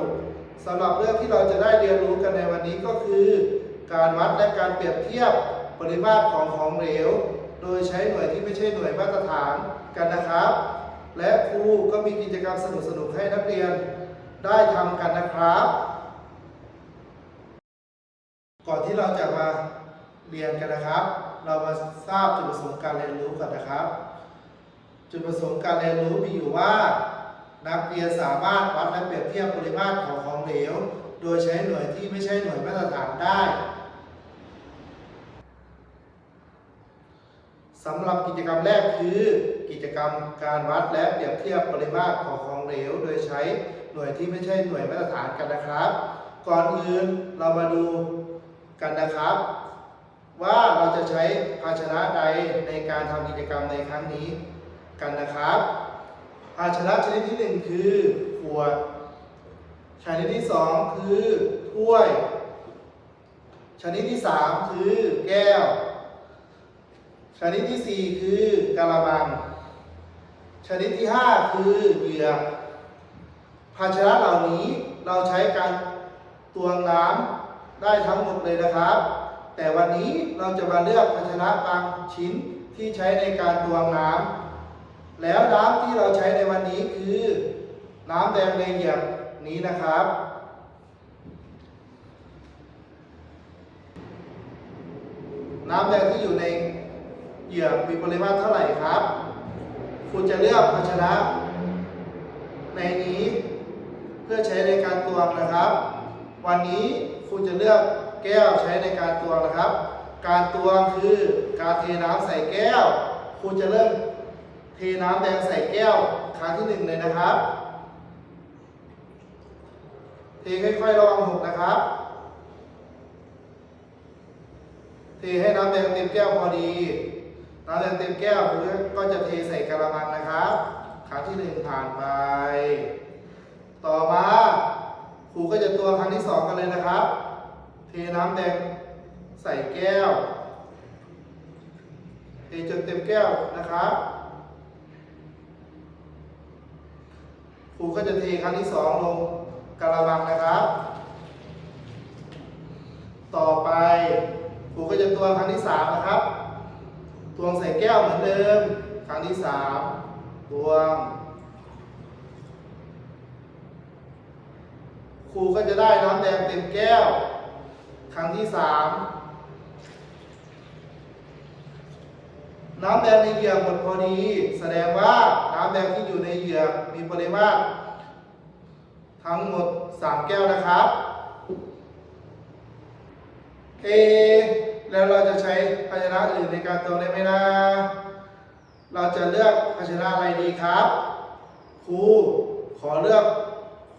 รียนพระราชปสำหรับเรื่องที่เราจะได้เรียนรู้กันในวันนี้ก็คือ การวัดและการเปรียบเทียบปริมาตรของของเหลว โดยใช้หน่วยที่ไม่ใช่หน่วยมาตรฐานกันนะครับ และครูก็มีกิจกรรมสนุกๆให้นักเรียนได้ทำกันนะครับ ก่อนที่เราจะมาเรียนกันนะครับ เรามาทราบจุดประสงค์การเรียนรู้กันนะครับ จุดประสงค์การเรียนรู้มีอยู่ว่า นักเรียนสามารถวัดและเปรียบเทียบปริมาตรของของเหลว โดยใช้หน่วยที่ไม่ใช่หน่วยมาตรฐานได้สำหรับกิจกรรมแรกคือกิจกรรมการวัดและเปรียบเทียบปริมาตรของของเหลว โดยใช้หน่วยที่ไม่ใช่หน่วยมาตรฐานกันนะครับ ก่อนอื่นเรามาดูกันนะครับ ว่าเราจะใช้ภาชนะใดในการทำกิจกรรมในครั้งนี้กันนะครับ ภาชนะชนิดที่หนึ่งคือขวด ชนิดที่สองคือถ้วย ชนิดที่สามคือแก้ว ชนิดที่สี่คือกะละมัง ชนิดที่ห้าคือเหยือกภาชนะเหล่านี้เราใช้การตวงน้ำได้ทั้งหมดเลยนะครับ แต่วันนี้เราจะมาเลือกภาชนะบางชิ้นที่ใช้ในการตวงน้ำ แล้วน้ำที่เราใช้ในวันนี้คือน้ำแดงในเหยือกนี้นะครับ น้ำแดงที่อยู่ในเหยือกมีปริมาตรเท่าไหร่ครับ คุณจะเลือกภาชนะในนี้เพื่อใช้ในการตวงนะครับ วันนี้คุณจะเลือกแก้วใช้ในการตวงนะครับ การตวงคือการเทน้ำใส่แก้ว คุณจะเริ่ม เทน้ำแดงใส่แก้วครั้งที่หนึ่งเลยนะครับ เทค่อยๆระวังหกนะครับ เทให้น้ำแดงเต็มแก้วพอดี น้ำแดงเต็มแก้วคุณก็จะเทใส่กระมังนะครับ ครั้งที่หนึ่งผ่านไป ต่อมาครูก็จะตัวครั้งที่สองกันเลยนะครับ เทน้ำแดงใส่แก้ว เทจนเต็มแก้วนะครับ ครูก็จะเทครั้งที่สองลงกระมังนะครับ ต่อไปครูก็จะตัวครั้งที่สามนะครับตวงใส่แก้วเหมือนเดิม ครั้งที่สามตวง ครูก็จะได้น้ำแดงเต็มแก้ว ครั้งที่สาม น้ำแดงในเหยือกหมดพอดี แสดงว่าน้ำแดงที่อยู่ในเหยือกมีปริมาตรทั้งหมดสามแก้วนะครับ เอ แล้วเราจะใช้ภาชนะอื่นในการตวงได้ไหมนะ เราจะเลือกภาชนะอะไรดีครับ ครูขอเลือก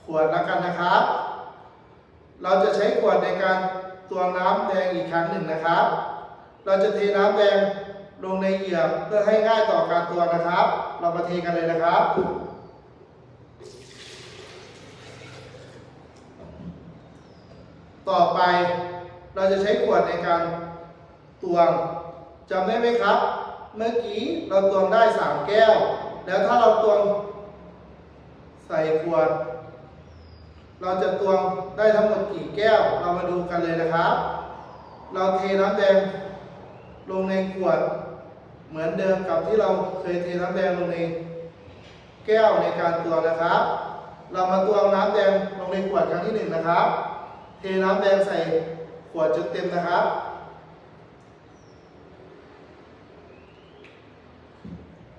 ขวดล้วกันนะครับ เราจะใช้ขวดในการตวงน้ำแดงอีกครั้งหนึ่งนะครับ เราจะเทน้ำแดง ลงในเหยือกเพื่อให้ง่ายต่อการตวงนะครับ เรามาเทกันเลยนะครับ ต่อไปเราจะใช้ขวดในการตวงจำได้ไหมครับ เมื่อกี้เราตวงได้สามแก้ว แล้วถ้าเราตวงใส่ขวด เราจะตวงได้ทั้งหมดกี่แก้ว เรามาดูกันเลยนะครับ เราเทน้ำแดงลงในขวด เหมือนเดิมกับที่เราเคยเทน้ำแดงลงในแก้วในการตวงนะครับ เรามาตวงน้ำแดงลงในขวดครั้งที่หนึ่งนะครับ เทน้ำแดงใส่ขวดจนเต็มนะครับ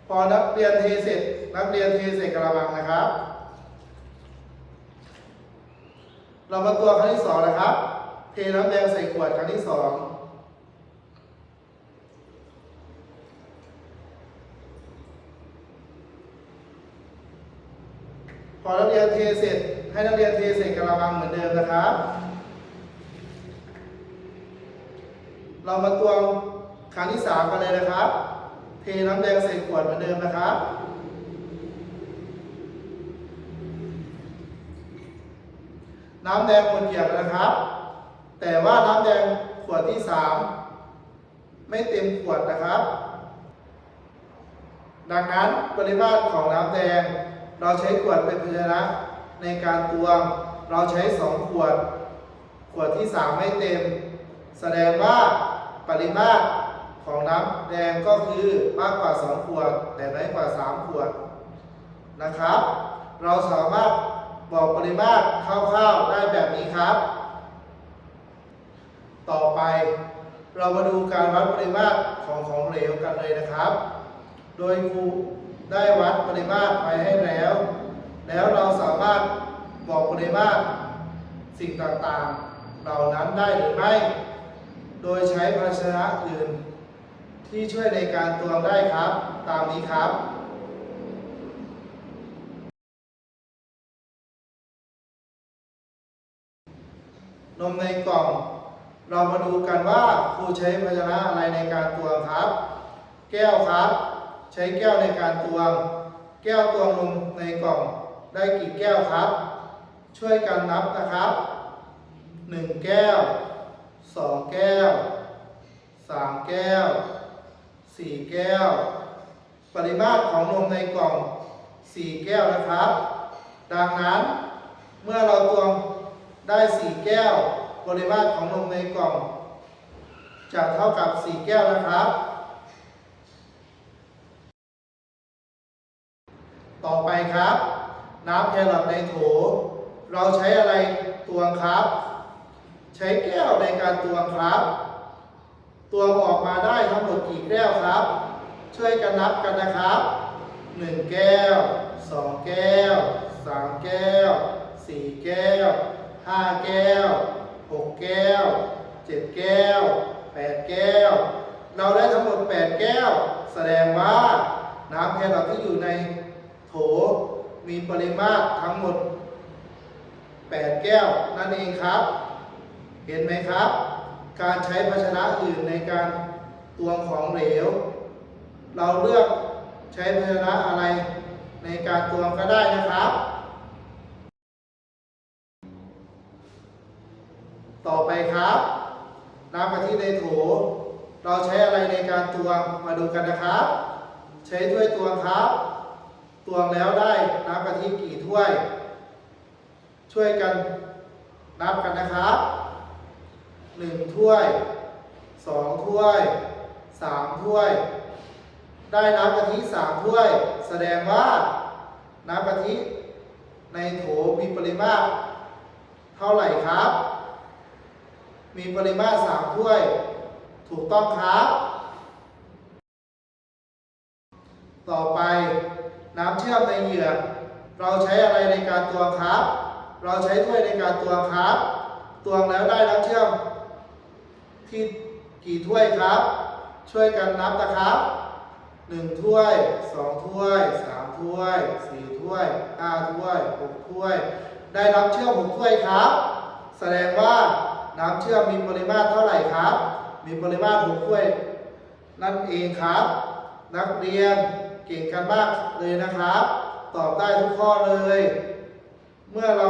พอนักเรียนเทเสร็จ นักเรียนเทใส่กระมังนะครับ เรามาตัวครั้งที่สองนะครับ เทน้ำแดงใส่ขวดครั้งที่สองพ อนักเรียนเทเสร็จ ให้นักเรียนเทใส่กระมังเหมือนเดิมนะครับ เรามาตวงครั้งที่สามกันเลยนะครับ เทน้ำแดงใส่ขวดเหมือนเดิมนะครับน้ำแดงหมดเหยือกแล้วนะครับ แต่ว่าน้ำแดงขวดที่สามไม่เต็มขวดนะครับ ดังนั้นปริมาตรของน้ำแดง เราใช้ขวดเป็นภาชนะในการตวง เราใช้2ขวด ขวดที่3ไม่เต็ม แสดงว่าปริมาตรของน้ำแดงก็คือมากกว่า2ขวด แต่น้อยกว่า3ขวดนะครับ เราสามารถบอกปริมาตรคร่าวๆได้แบบนี้ครับ ต่อไปเรามาดูการวัดปริมาตรของของเหลวกันเลยนะครับ โดยครู ได้วัดปริมาตรไปให้แล้ว แล้วเราสามารถบอกปริมาตรสิ่งต่างๆ เหล่านั้นได้หรือไม่ โดยใช้ภาชนะอื่น ที่ช่วยในการตวงได้ครับ ตามนี้ครับนมในกล่อง เรามาดูกันว่าครูใช้ภาชนะอะไรในการตวงครับ แก้วครับ ใช้แก้วในการตวง แก้วตวงนมในกล่องได้กี่แก้วครับ ช่วยกันนับนะครับหนึ่งแก้วสองแก้วสามแก้วสี่แก้ว ปริมาตรของนมในกล่องสี่แก้วนะครับ ดังนั้นเมื่อเราตวงได้สี่แก้ว ปริมาตรของนมในกล่อง จะเท่ากับสี่แก้วนะครับ ต่อไปครับ น้ำแครอทในโถ เราใช้อะไรตวงครับ ใช้แก้วในการตวงครับ ตวงออกมาได้ทั้งหมดกี่แก้วครับ ช่วยกันนับกันนะครับหนึ่งแก้วสองแก้วสามแก้วสี่แก้วห้าแก้วหกแก้วเจ็ดแก้วแปดแก้ว เราได้ทั้งหมดแปดแก้ว แสดงว่าน้ำแครอทที่อยู่ใน โถมีปริมาตรทั้งหมด 8 แก้วนั่นเองครับ เห็นไหมครับ การใช้ภาชนะอื่นในการตวงของเหลว เราเลือกใช้ภาชนะอะไรในการตวงก็ได้นะครับ ต่อไปครับ น้ำกะทิในโถ เราใช้อะไรในการตวงมาดูกันนะครับ ใช้ถ้วยตวงครับ ตวงแล้วได้น้ำกะทิกี่ถ้วย ช่วยกันนับกันนะครับหนึ่งถ้วยสองถ้วยสามถ้วย ได้น้ำกะทิสามถ้วย แสดงว่าน้ำกะทิในโถมีปริมาตรเท่าไหร่ครับ มีปริมาตรสามถ้วย ถูกต้องครับ ต่อไป น้ำเชื่อมในเหยือกเราใช้อะไรในการตวงครับ เราใช้ถ้วยในการตวงครับ ตวงแล้วได้น้ำเชื่อม ที่กี่ถ้วยครับ ช่วยกันนับนะครับหนึ่งถ้วยสองถ้วยสามถ้วยสี่ถ้วยห้าถ้วยหกถ้วย ได้น้ำเชื่อมหกถ้วยครับ แสดงว่าน้ำเชื่อมมีปริมาตรเท่าไหร่ครับ มีปริมาตรหกถ้วย นั่นเองครับ นักเรียน เก่งกันมากเลยนะครับ ตอบได้ทุกข้อเลย เมื่อเรา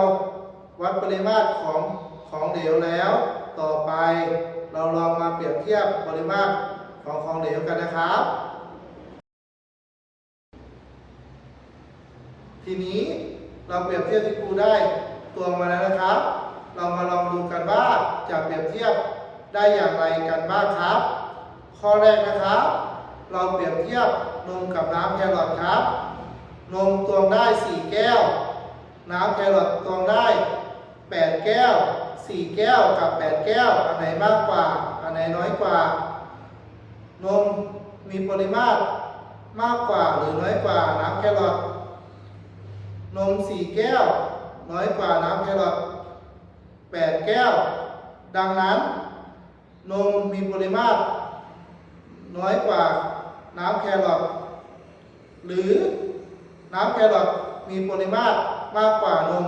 วัดปริมาตรของของเหลวแล้ว ต่อไปเราลองมาเปรียบเทียบปริมาตรของของเหลวกันนะครับ ทีนี้เราเปรียบเทียบที่ครูได้ตัวมาแล้วนะครับ เรามาลองดูกันว่าจะเปรียบเทียบได้อย่างไรกันบ้างครับ ข้อแรกนะครับ เราเปรียบเทียบ นมกับน้ำแครอทครับ นมตวงได้ 4 แก้ว น้ำแครอทตวงได้ 8 แก้ว 4 แก้วกับ 8 แก้ว อันไหนมากกว่า อันไหนน้อยกว่า นมมีปริมาตรมากกว่าหรือน้อยกว่าน้ำแครอท นม 4 แก้ว น้อยกว่าน้ำแครอท 8 แก้ว ดังนั้น นมมีปริมาตรน้อยกว่าน้ำแครอท หรือน้ำแครอทมีปริมาตรมากกว่านม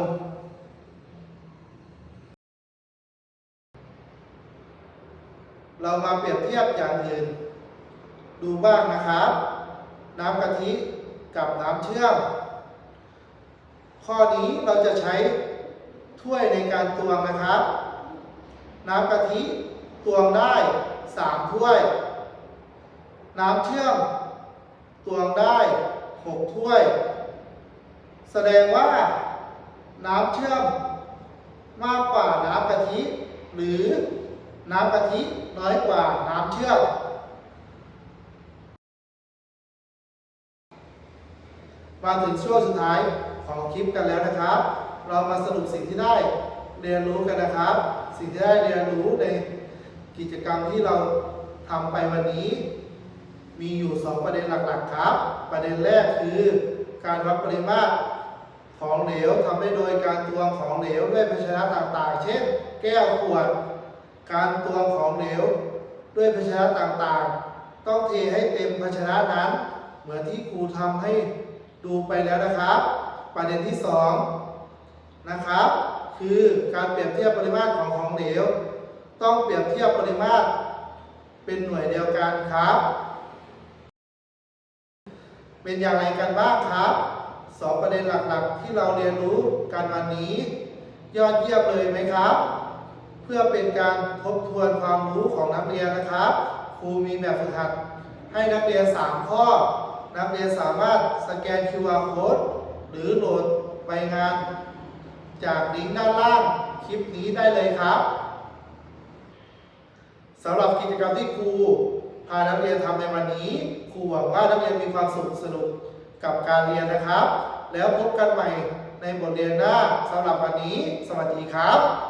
เรามาเปรียบเทียบอย่างอื่น ดูบ้างนะครับ น้ำกะทิกับน้ำเชื่อม ข้อนี้เราจะใช้ถ้วยในการตวงนะครับ น้ำกะทิตวงได้ 3 ถ้วย น้ำเชื่อม ตวงได้6ถ้วย แสดงว่าน้ำเชื่อมมากกว่าน้ำกะทิ หรือน้ำกะทิน้อยกว่าน้ำเชื่อมมาถึงช่วงสุดท้ายของคลิปกันแล้วนะครับ เรามาสรุปสิ่งที่ได้เรียนรู้กันนะครับ สิ่งที่ได้เรียนรู้ในกิจกรรมที่เราทำไปวันนี้ มีอยู่ 2 ประเด็นหลักๆครับ ประเด็นแรกคือการวัดปริมาตรของเหลวทำได้โดยการตวงของเหลวด้วยภาชนะต่างๆ เช่น แก้วขวด การตวงของเหลวด้วยภาชนะต่างๆ ต้องเทให้เต็มภาชนะนั้น เหมือนที่ครูทำให้ดูไปแล้วนะครับ ประเด็นที่2นะครับ คือการเปรียบเทียบปริมาตรของของเหลว ต้องเปรียบเทียบปริมาตรเป็นหน่วยเดียวกันครับ เป็นอย่างไรกันบ้างครับสองประเด็นหลักๆ ที่เราเรียนรู้กันวันนี้ ยอดเยี่ยมเลยไหมครับ เพื่อเป็นการทบทวนความรู้ของนักเรียนนะครับครูมีแบบฝึกหัด ให้นักเรียน 3 ข้อ นักเรียนสามารถสแกน QR code หรือโหลดใบงาน จากลิงก์ด้านล่างคลิปนี้ได้เลยครับสำหรับกิจกรรมที่ครู พานักเรียนทำในวันนี้ครูหวังว่านักเรียนมีความสุขสนุกกับการเรียนนะครับ แล้วพบกันใหม่ในบทเรียนหน้าสำหรับวันนี้ สวัสดีครับ